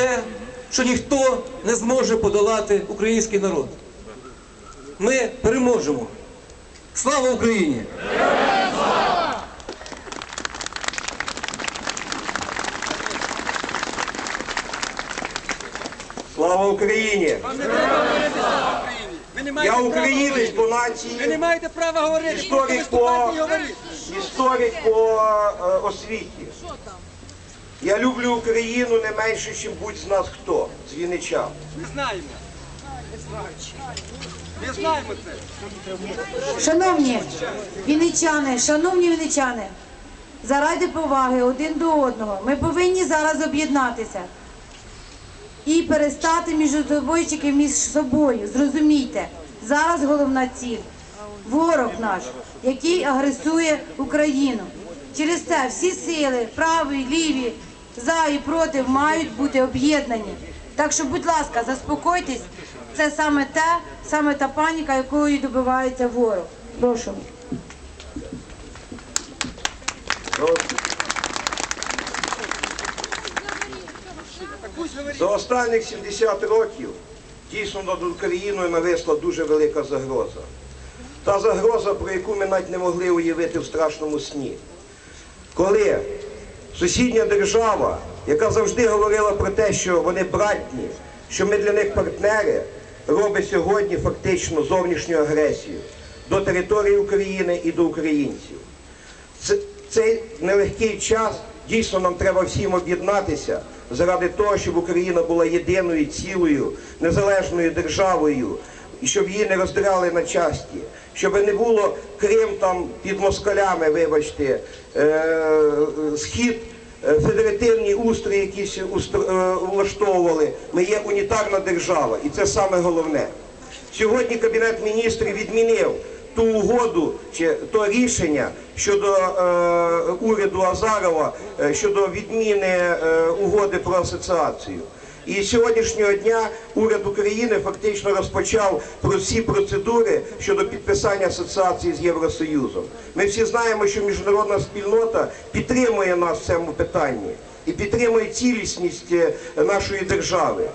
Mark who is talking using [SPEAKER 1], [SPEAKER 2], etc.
[SPEAKER 1] те, що ніхто не зможе подолати український народ. Ми переможемо. Слава Україні!
[SPEAKER 2] Слава Україні! Я українець по
[SPEAKER 3] Ви не маєте права говорити.
[SPEAKER 2] Історик по- історик по е, освіті. Я люблю Україну не менше, ніж будь з нас хто, з Вінничан.
[SPEAKER 3] Ми знаємо. Ми знаємо це.
[SPEAKER 4] Шановні вінничани, шановні вінничани, заради поваги один до одного, ми повинні зараз об'єднатися і перестати між собойчики між собою. Зрозумійте, зараз головна ціль ворог наш, який агресує Україну. Через це всі сили, праві, ліві, за і проти, мають бути об'єднані. Так що, будь ласка, заспокойтесь. Це саме те, саме та паніка, якою добивається ворог. Прошу.
[SPEAKER 2] За останніх 70 років дійсно над Україною нависла дуже велика загроза. Та загроза, про яку ми навіть не могли уявити в страшному сні. Коли сусідня держава, яка завжди говорила про те, що вони братні, що ми для них партнери, робить сьогодні фактично зовнішню агресію до території України і до українців. Це- цей нелегкий час дійсно нам треба всім об'єднатися заради того, щоб Україна була єдиною, цілою, незалежною державою, і щоб її не роздирали на часті, щоб не було Крим там під москалями, вибачте, е, схід. е, Федеративні устрої якісь е, влаштовували. Ми є унітарна держава, і це саме головне. Сьогодні Кабінет міністрів відмінив ту угоду чи то рішення щодо е, уряду Азарова щодо відміни е, угоди про асоціацію. І сьогоднішнього дня уряд України фактично розпочав про всі процедури щодо підписання асоціації з Євросоюзом. Ми всі знаємо, що міжнародна спільнота підтримує нас в цьому питанні і підтримує цілісність е, нашої держави.